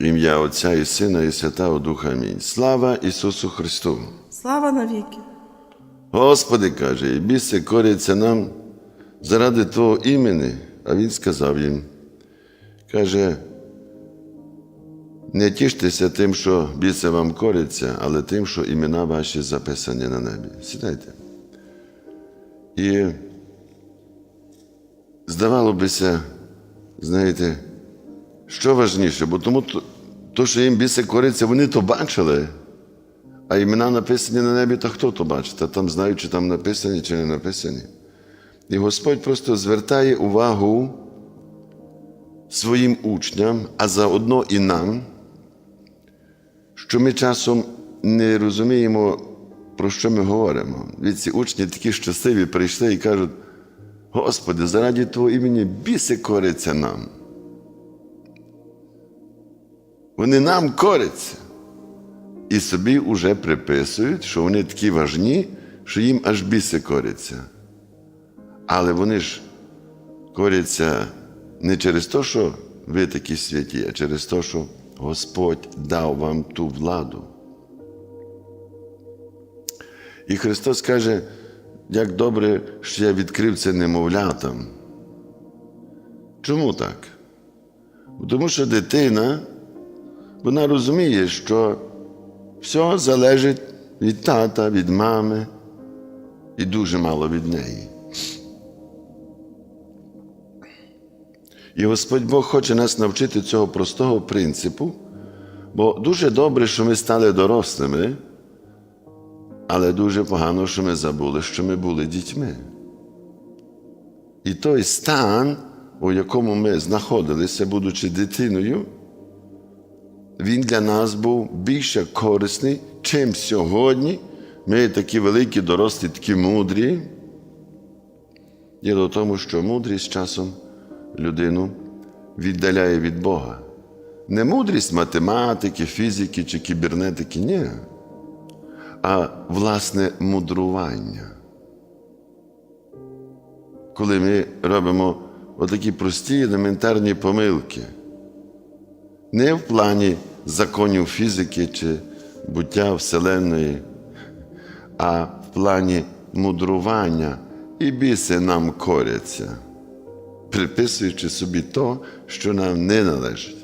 Ім'я Отця і Сина, і Святого Духа. Амінь. Слава Ісусу Христу! Слава навіки! Господи каже, і біси коряться нам заради Твого імені, а Він сказав їм, каже, не тіштеся тим, що біси вам коряться, але тим, що імена ваші записані на небі. Сідайте. І здавало бися, знаєте, що важніше, бо тому то, що їм біси коряться, вони то бачили. А імена написані на небі, то хто то бачить? Та там знають, чи там написані, чи не написані. І Господь просто звертає увагу своїм учням, а заодно і нам, що ми часом не розуміємо, про що ми говоримо. Від ці учні такі щасливі прийшли і кажуть: Господи, заради Твого імені біси коряться нам. Вони нам коряться. І собі вже приписують, що вони такі важні, що їм аж біси коряться. Але вони ж коряться не через те, що ви такі святі, а через те, що Господь дав вам ту владу. І Христос каже, як добре, що я відкрив це немовлятам. Чому так? Тому що дитина, вона розуміє, що все залежить від тата, від мами і дуже мало від неї. І Господь Бог хоче нас навчити цього простого принципу, бо дуже добре, що ми стали дорослими, але дуже погано, що ми забули, що ми були дітьми. І той стан, у якому ми знаходилися, будучи дитиною, він для нас був більше корисний, чим сьогодні. Ми такі великі, дорослі, такі мудрі. Діло в тому, що мудрість часом людину віддаляє від Бога. Не мудрість математики, фізики чи кібернетики, ні, а власне мудрування. Коли ми робимо отакі прості елементарні помилки не в плані законів фізики чи буття Вселенної, а в плані мудрування і біси нам коряться, приписуючи собі то, що нам не належить.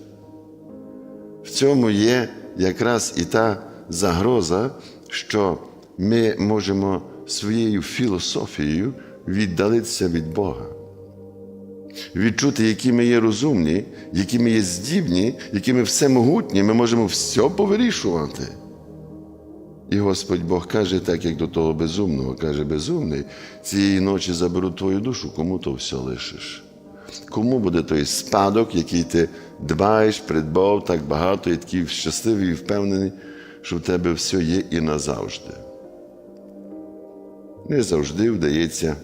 В цьому є якраз і та загроза, що ми можемо своєю філософією віддалитися від Бога відчути, які ми є розумні, які ми є здібні, які ми всемогутні, ми можемо все повирішувати. І Господь Бог каже, так як до того безумного, каже, безумний, цієї ночі заберу твою душу, кому то все лишиш? Кому буде той спадок, який ти дбаєш, придбав так багато, і такий щасливий і впевнений, що в тебе все є і назавжди. Не завжди вдається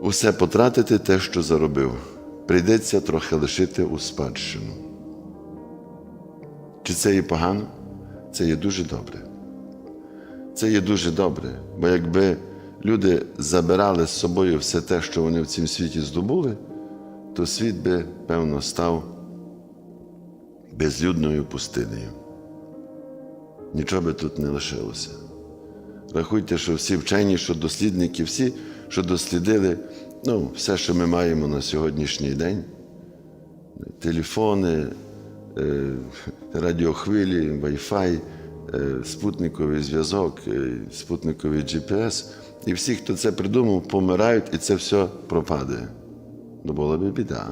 усе потратити те, що заробив. Прийдеться трохи лишити у спадщину. Чи це є погано? Це є дуже добре. Це є дуже добре, бо якби люди забирали з собою все те, що вони в цім світі здобули, то світ би, певно, став безлюдною пустинею. Нічого би тут не лишилося. Рахуйте, що всі вчені, що дослідники, всі, що дослідили ну, все, що ми маємо на сьогоднішній день: телефони, е, радіохвилі, Wi-Fi, е, спутниковий зв'язок, е, спутниковий GPS. І всі, хто це придумав, помирають, і це все пропаде. Ну, була би біда.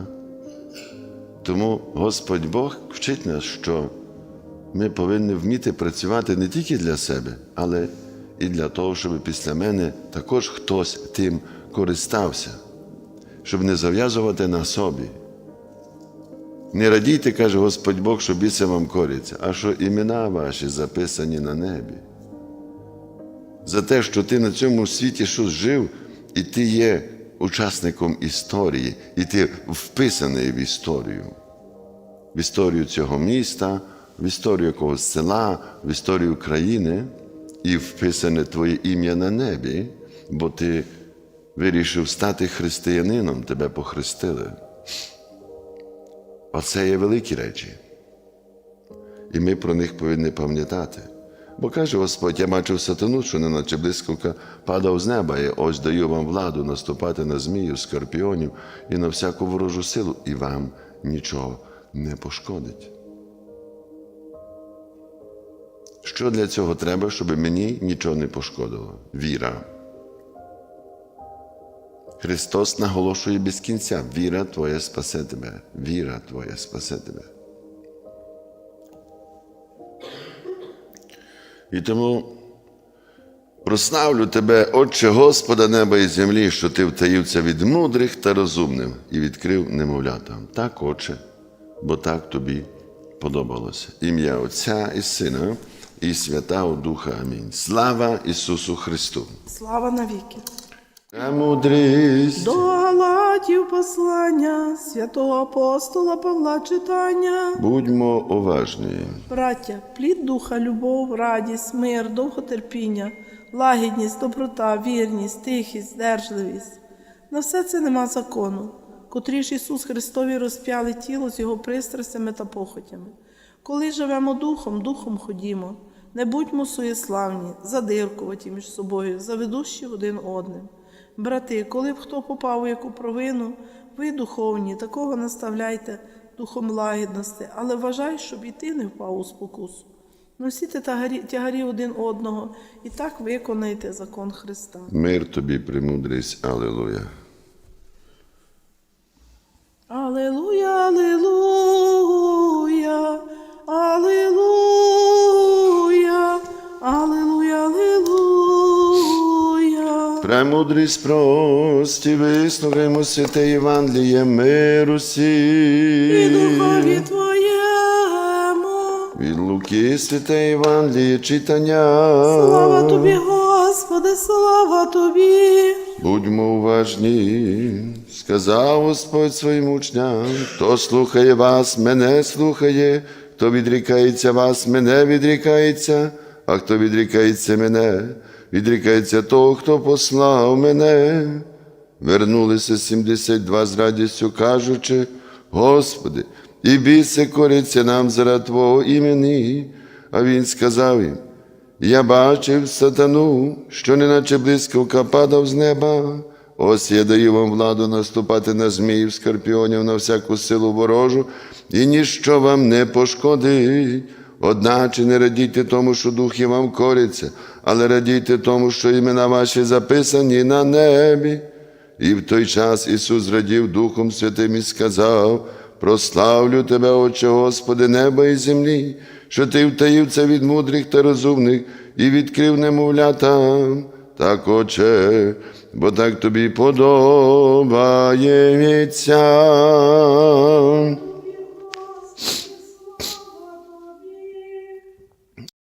Тому Господь Бог вчить нас, що ми повинні вміти працювати не тільки для себе, але і для того, щоб після мене також хтось тим користався, щоб не зав'язувати на собі. Не радійте, каже Господь Бог, що біси вам коряться, а що імена ваші записані на небі. За те, що ти на цьому світі щось жив, і ти є учасником історії, і ти вписаний в історію, в історію цього міста, в історію якогось села, в історію країни, і вписане твоє ім'я на небі, бо ти вирішив стати християнином, тебе похрестили. Оце є великі речі. і ми про них повинні пам'ятати. Бо каже Господь, я бачив сатану, що неначе блискавка падав з неба, і ось даю вам владу наступати на змію, скорпіонів і на всяку ворожу силу, і вам нічого не пошкодить. Що для цього треба, щоб мені нічого не пошкодило? Віра. Христос наголошує без кінця: віра твоя спасе тебе, віра твоя спасе тебе. І тому прославлю тебе, Отче Господа неба і землі, що ти втаївся від мудрих та розумним і відкрив немовлятам. Так, Отче, бо так тобі подобалося. Ім'я Отця і Сина і Святого Духа. Амінь. Слава Ісусу Христу! Слава навіки. Премудрість! До Галатів послання святого апостола Павла читання. Будьмо уважні. Браття, плід духа, любов, радість, мир, довготерпіння, лагідність, доброта, вірність, тихість, здержливість. На все це нема закону, котрі ж Ісус Христові розп'яли тіло з його пристрастями та похотями. Коли живемо духом, духом ходімо, не будьмо суєславні, задиркуваті між собою, заведущі один одним. Брати, коли б хто попав у яку провину, ви духовні, такого наставляйте духом лагідності, але вважай, щоб і ти не впав у спокусу. Носіте тягарі, тягарі один одного і так виконайте закон Христа. Мир тобі, премудрість, Аллилуйя. Премудрість прості, вислухаймо святе Євангеліє миру І духові Твоєму. Від Луки святе Євангеліє читання. Слава Тобі, Господи, слава Тобі. Будьмо уважні, сказав Господь своїм учням, хто слухає вас, мене слухає, хто відрікається вас, мене відрікається, а хто відрікається мене, відрікається того, хто послав мене. Вернулися 72 з радістю, кажучи, Господи, і біси кориться нам заради Твого імені. А він сказав їм, я бачив сатану, що неначе блискавка падав з неба. Ось я даю вам владу наступати на зміїв, скорпіонів, на всяку силу ворожу, і ніщо вам не пошкодить. Одначе не радійте тому, що духи вам коряться, але радійте тому, що імена ваші записані на небі. І в той час Ісус зрадів Духом Святим і сказав: Прославлю Тебе, Отче Господи, неба і землі, що Ти втаїв це від мудрих та розумних і відкрив немовлятам. Так, Отче, бо так тобі подобається.